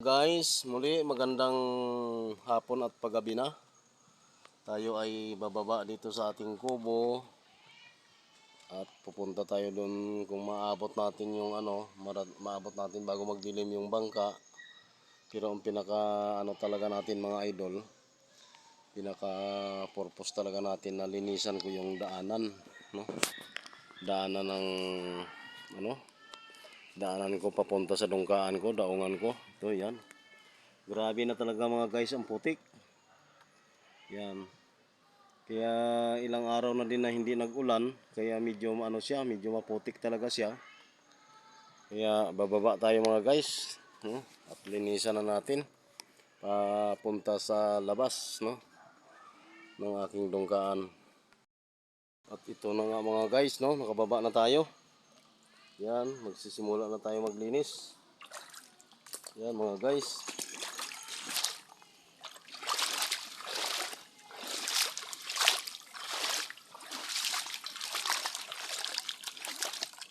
Guys, muli magandang hapon at paggabi na. Tayo ay bababa dito sa ating kubo. At pupunta tayo doon kung maabot natin yung ano, maabot natin bago magdilim yung bangka. Pero ang pinaka ano talaga natin mga idol, pinaka purpose talaga natin na linisan ko yung daanan, no? Daanan ng ano, daanan ko papunta sa dungkaan ko, daungan ko. Ito, yan. Grabe na talaga mga guys ang putik. Yan. Kaya ilang araw na din na hindi nag-ulan, kaya medyo ano siya, medyo maputik talaga siya. Kaya bababa tayo mga guys, no? At linisan na natin papunta sa labas, no? ng aking dungkaan. At ito na nga mga guys, no? Nakababa na tayo. Yan, magsisimula na tayo maglinis. Yan mga guys.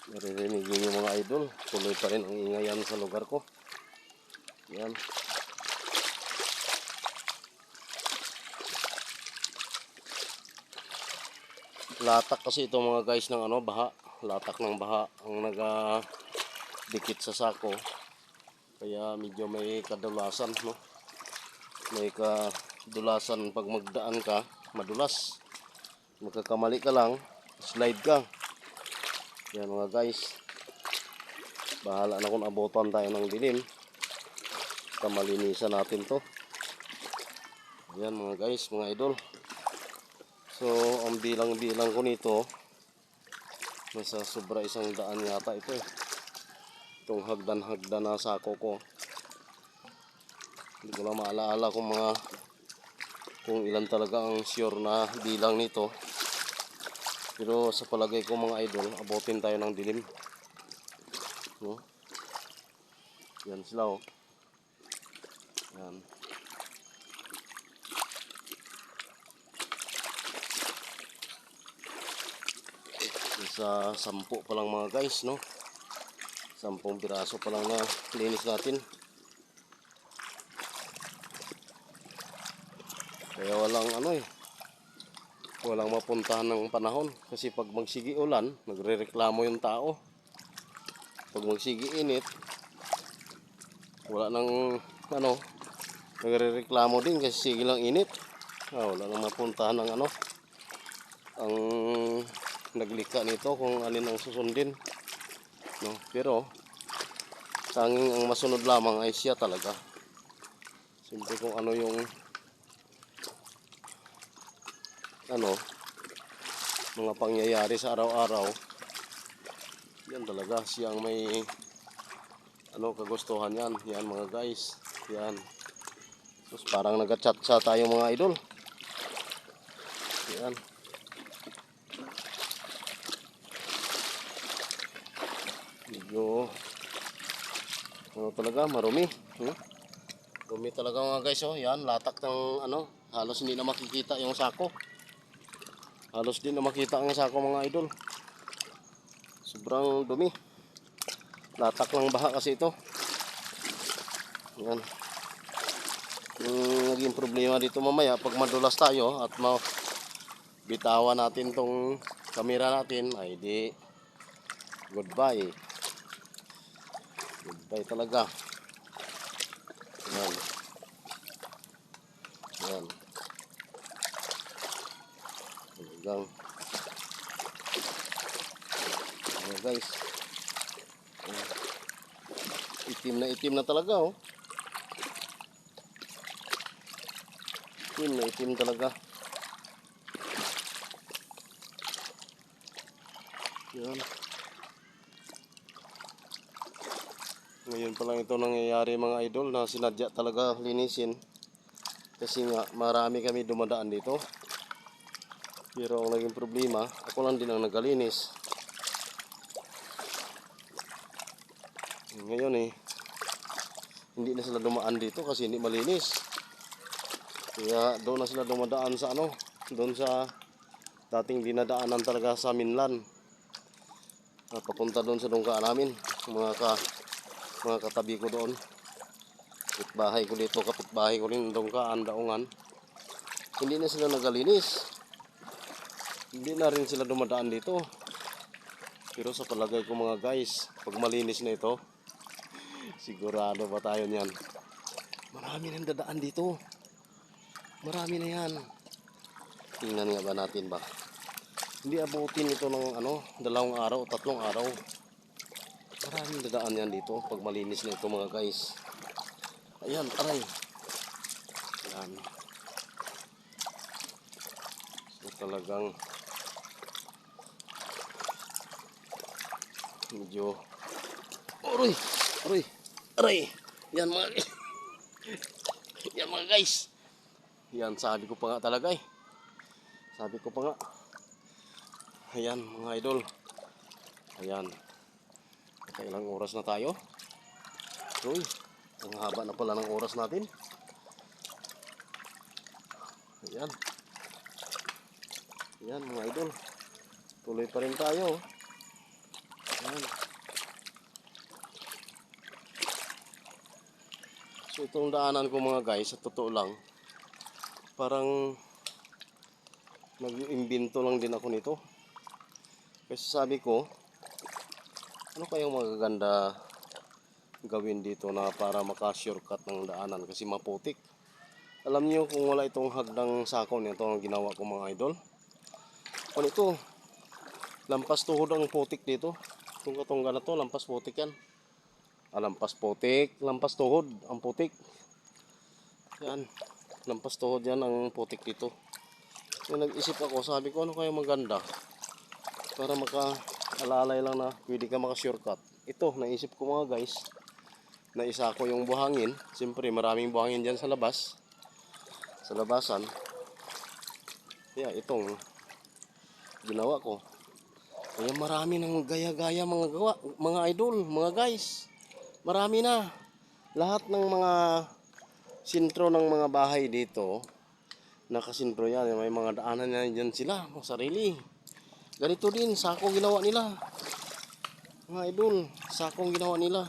Naririnig yung mga idol. Tuloy pa rin ang ingayan sa lugar ko. Yan. Latak kasi ito mga guys ng ano, baha. Latak ng baha ang naga dikit sa sako. Kaya medyo may kadulasan, no? May kadulasan pag magdaan ka, madulas. Magkakamali ka lang, slide ka. Yan mga guys. Bahala na kung abutan tayo ng dilim. Kamalinisan natin to. Yan mga guys, mga idol. So, ang bilang-bilang ko nito, nasa sobra isang daan yata ito eh. Itong hagdan-hagdan na sako ko. Hindi ko lang maalaala kung mga kung ilan talaga ang sure na bilang nito. Pero sa palagay ko mga idol, abutin tayo ng dilim. No? Yan sila oh. Yan. Sa sampu pa lang mga guys, no? Sampung piraso pa lang na linis natin. Kaya walang ano eh. Walang mapuntahan ng panahon. Kasi pag magsigi ulan, nagre-reklamo yung tao. Pag magsigi init, wala nang ano, nagre-reklamo din kasi sige lang init. Ah, wala nang mapuntahan ng ano, ang naglika nito kung alin ang susundin. No? Pero, tanging ang masunod lamang ay siya talaga. Siyempre kung ano yung ano mga pangyayari sa araw-araw yan talaga siyang may ano kagustuhan yan yan mga guys yan Tapos parang nag-chat sa tayo mga idol yan medyo ano talaga marumi hmm? Dumi talaga mga guys oh. Yan, latak ng ano, halos hindi na makikita yung sako. Halos din na makita ang sako mga idol. Sobrang dumi. Latak ng baha kasi ito. Yan. Yung naging problema dito mamaya pag madulas tayo at ma bitawan natin tong kamera natin ay di goodbye. Goodbye talaga. Yan. Yan. Talagang. Ayan guys. Ayan. Itim na itim na talaga oh. Itim na itim talaga. Yan. Ngayon pa lang ito nangyayari mga idol na sinadya talaga linisin. Kasi nga marami kami dumadaan dito. Pero ang naging problema, ako lang din ang nagalinis. Ngayon eh, hindi na sila dumaan dito kasi hindi malinis. Kaya doon na sila dumadaan sa ano, doon sa dating dinadaanan talaga sa Minlan. Ah, papunta doon sa dungkaan namin, mga ka mga katabi ko doon. Kapitbahay ko dito, kapitbahay ko rin doon ka, andaungan. Hindi na sila nagalinis. Hindi na rin sila dumadaan dito. Pero sa palagay ko mga guys, pag malinis na ito, sigurado ba tayo niyan? Marami nang dadaan dito. Marami na yan. Tingnan nga ba natin ba? Hindi abutin ito ng ano, dalawang araw, tatlong araw. Maraming dadaan yan dito pag malinis na ito mga guys. Ayan, aray. Ayan. So talagang medyo Aray! Aray! Aray! Yan mga Yan mga guys. Yan sabi ko pa nga talaga eh. Sabi ko pa nga. Ayan mga idol. Ayan. Nakailang oras na tayo. Uy, ang haba na pala ng oras natin. Ayan. Ayan mga idol. Tuloy pa rin tayo. Ayan. So itong daanan ko mga guys, sa totoo lang, parang nag-imbento lang din ako nito. Kasi sabi ko, ano kayang magaganda gawin dito na para maka-shortcut ng daanan kasi maputik. Alam niyo kung wala itong hagdang sako nito ang ginawa ko mga idol. Kung ito, lampas tuhod ang putik dito. Kung katong ganito, lampas putik yan. Ah, lampas putik, lampas tuhod ang putik. Yan, lampas tuhod yan ang putik dito. Yung nag-isip ako, sabi ko ano kaya maganda para maka-alalay lang na pwede ka maka-shortcut. Ito, naisip ko mga guys, na isa ko yung buhangin. Siyempre, maraming buhangin dyan sa labas. Sa labasan. Kaya itong ginawa ko. Kaya marami ng gaya-gaya mga gawa, mga idol, mga guys. Marami na. Lahat ng mga sintro ng mga bahay dito, nakasintro yan. May mga daanan na dyan sila, mga sarili. Ganito din, sakong ginawa nila. Mga idol, sakong ginawa nila.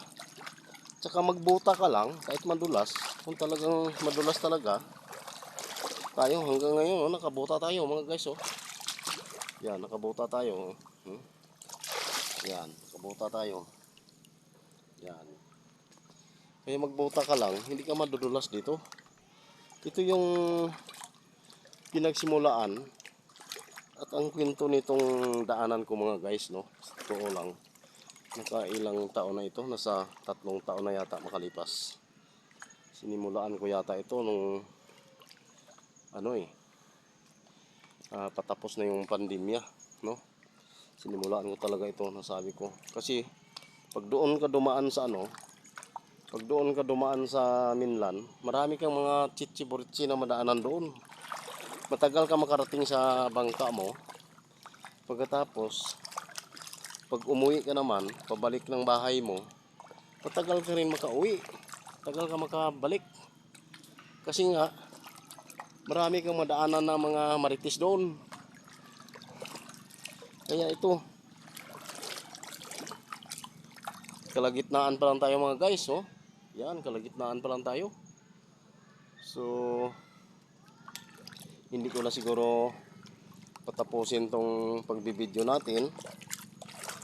Tsaka magbuta ka lang, kahit madulas, kung talagang madulas talaga, tayo hanggang ngayon, oh, nakabuta tayo mga guys, oh. Yan, nakabuta tayo. oh. Hmm? Yan, nakabuta tayo. Yan. Kaya magbuta ka lang, hindi ka madudulas dito. Ito yung pinagsimulaan at ang kwento nitong daanan ko mga guys, no? Totoo lang. Nakailang taon na ito, nasa tatlong taon na yata makalipas. Sinimulaan ko yata ito nung ano eh, ah, patapos na yung pandemya, no? Sinimulaan ko talaga ito, nasabi ko. Kasi pag doon ka dumaan sa ano, pag doon ka dumaan sa Minlan, marami kang mga chichiburitsi na madaanan doon. Matagal ka makarating sa bangka mo. Pagkatapos, pag umuwi ka naman, pabalik ng bahay mo, matagal ka rin makauwi. Tagal ka makabalik. Kasi nga, marami kang madaanan ng mga maritis doon. Kaya ito, kalagitnaan pa lang tayo mga guys, oh. Yan, kalagitnaan pa lang tayo. So, hindi ko na siguro patapusin tong pagbibideo natin.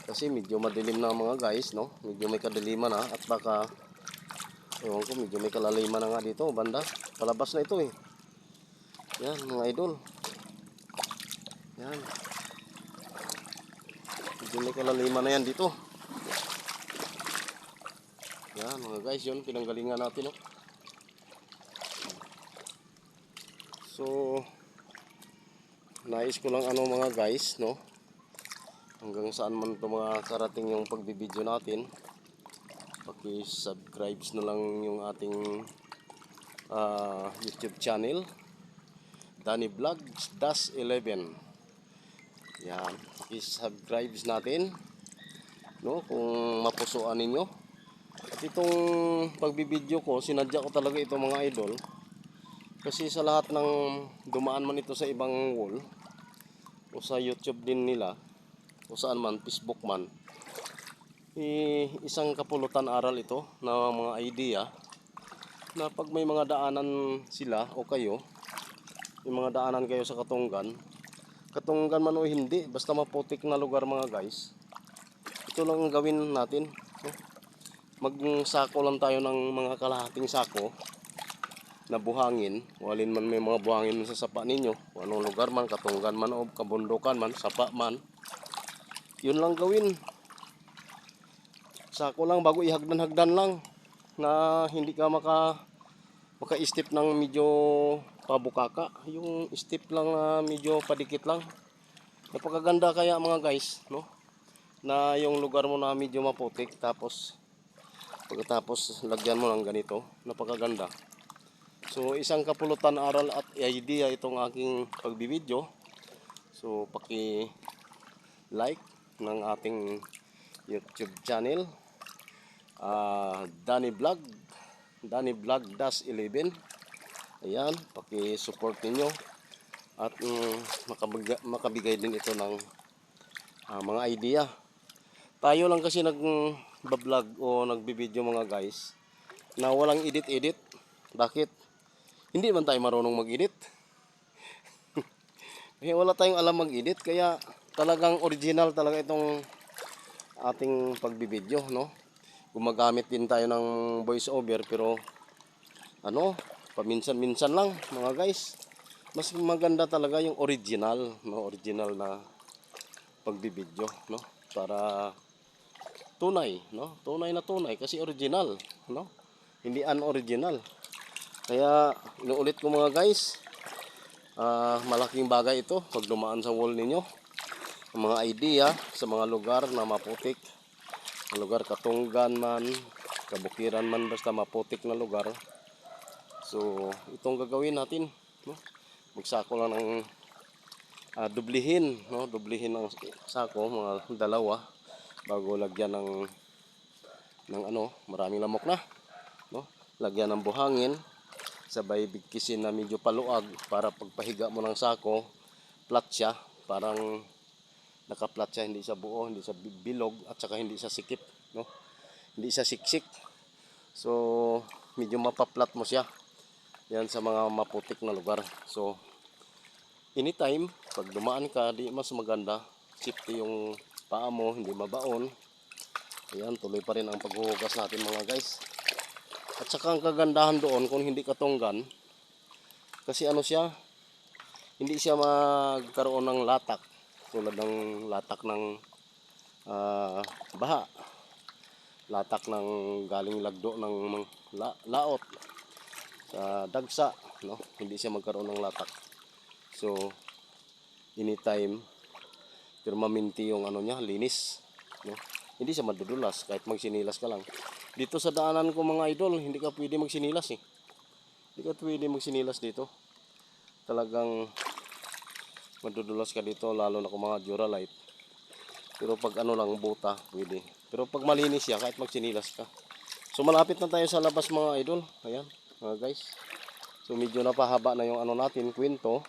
Kasi medyo madilim na mga guys, no? Medyo may kadiliman na at baka ewan ko, medyo may kalaliman na nga dito, banda. Palabas na ito eh. Yan, mga idol. Yan. Medyo may kalaliman na yan dito. Yan mga guys, yun pinanggalingan natin no. So nais ko lang ano mga guys no. Hanggang saan man to mga karating yung pagbibideo natin. Paki-subscribe na lang yung ating ah, YouTube channel. Danny Vlogs Das 11. Yan, paki-subscribe natin no kung mapusuan ninyo. At itong pagbibideo ko, sinadya ko talaga ito mga idol. Kasi sa lahat ng dumaan man ito sa ibang wall, o sa YouTube din nila, o saan man, Facebook man, eh, isang kapulutan aral ito na mga idea na pag may mga daanan sila o kayo, may mga daanan kayo sa Katunggan, Katunggan man o hindi, basta maputik na lugar mga guys, ito lang ang gawin natin. Magsako lang tayo ng mga kalahating sako na buhangin. Walin man may mga buhangin sa sapa ninyo. Kung anong lugar man, Katunggan man o kabundukan man, sapa man. Yun lang gawin. Sako lang bago ihagdan-hagdan lang na hindi ka maka maka-step ng medyo pabukaka. Yung step lang na medyo padikit lang. Napakaganda kaya mga guys, no? Na yung lugar mo na medyo maputik tapos pagkatapos lagyan mo ng ganito, napakaganda. So isang kapulutan aral at idea itong aking pagbibideo. So paki like ng ating YouTube channel. Ah, Danny Vlog, Danny Vlog Dash 11. Ayan, paki-support ninyo at mm, makabigay, makabigay din ito ng ah, mga idea. Tayo lang kasi nag-vlog o nagbibideo mga guys na walang edit-edit. Bakit? Hindi man tayo marunong mag-edit. Kaya wala tayong alam mag-edit kaya talagang original talaga itong ating pagbibideo, no? Gumagamit din tayo ng voice over pero ano, paminsan-minsan lang mga guys. Mas maganda talaga yung original, no? Original na pagbibideo, no? Para tunay, no? Tunay na tunay kasi original, no? Hindi unoriginal. Kaya inuulit ko mga guys, ah, malaking bagay ito pag dumaan sa wall ninyo. Ang mga idea sa mga lugar na maputik, ang lugar katunggan man, kabukiran man basta maputik na lugar. So, itong gagawin natin, no? Magsako lang ng ah, dublihin, no? Dublihin ang sako, mga dalawa bago lagyan ng ng ano, maraming lamok na, no? Lagyan ng buhangin, sabay bigkisin na medyo paluag para pagpahiga mo ng sako, flat siya, parang naka-flat siya, hindi siya buo, hindi bi- bilog at saka hindi siya sikip, no? Hindi siya siksik. So, medyo mapaplat mo siya. Yan sa mga maputik na lugar. So, anytime, pag dumaan ka, di mas maganda. Safety yung paa mo, hindi mabaon. Ayan, tuloy pa rin ang paghuhugas natin mga guys. At saka ang kagandahan doon, kung hindi katunggan, kasi ano siya, hindi siya magkaroon ng latak. Tulad ng latak ng ah, baha. Latak ng galing lagdo ng la- laot sa dagsa, no? Hindi siya magkaroon ng latak. So, anytime, permanente yung ano niya, linis, no? Hindi siya madudulas kahit magsinilas ka lang. Dito sa daanan ko mga idol, hindi ka pwede magsinilas eh. Hindi ka pwede magsinilas dito. Talagang madudulas ka dito lalo na kung mga Duralite. Pero pag ano lang buta, pwede. Pero pag malinis siya, kahit magsinilas ka. So malapit na tayo sa labas mga idol. Ayan, mga guys. So medyo napahaba na yung ano natin, kwento.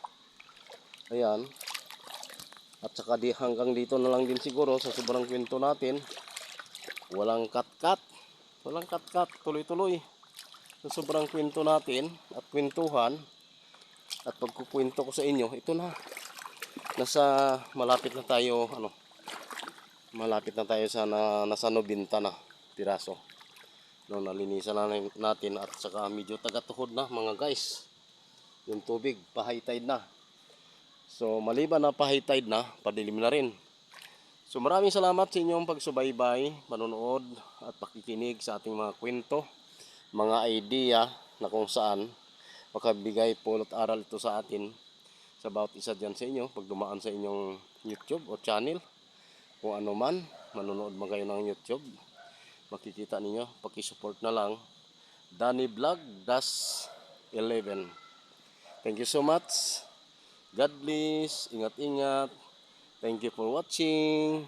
Ayan. At saka di hanggang dito na lang din siguro sa sobrang kwento natin. Walang cut-cut. Walang cut-cut. Tuloy-tuloy. Sa sobrang kwento natin at kwentuhan at pagkukwento ko sa inyo, ito na. Nasa malapit na tayo, ano, malapit na tayo sa na, nasa 90 na piraso. No, nalinisan na natin at saka medyo taga-tuhod na mga guys. Yung tubig, tide na. So maliban na tide na, padilim na rin. So maraming salamat sa inyong pagsubaybay, manonood at pakikinig sa ating mga kwento, mga idea na kung saan makabigay pulot aral ito sa atin sa bawat isa dyan sa inyo pag dumaan sa inyong YouTube o channel. Kung ano man, manonood man kayo ng YouTube makikita ninyo, pakisupport na lang. Danny Vlog Das 11 Thank you so much God bless, ingat-ingat. Thank you for watching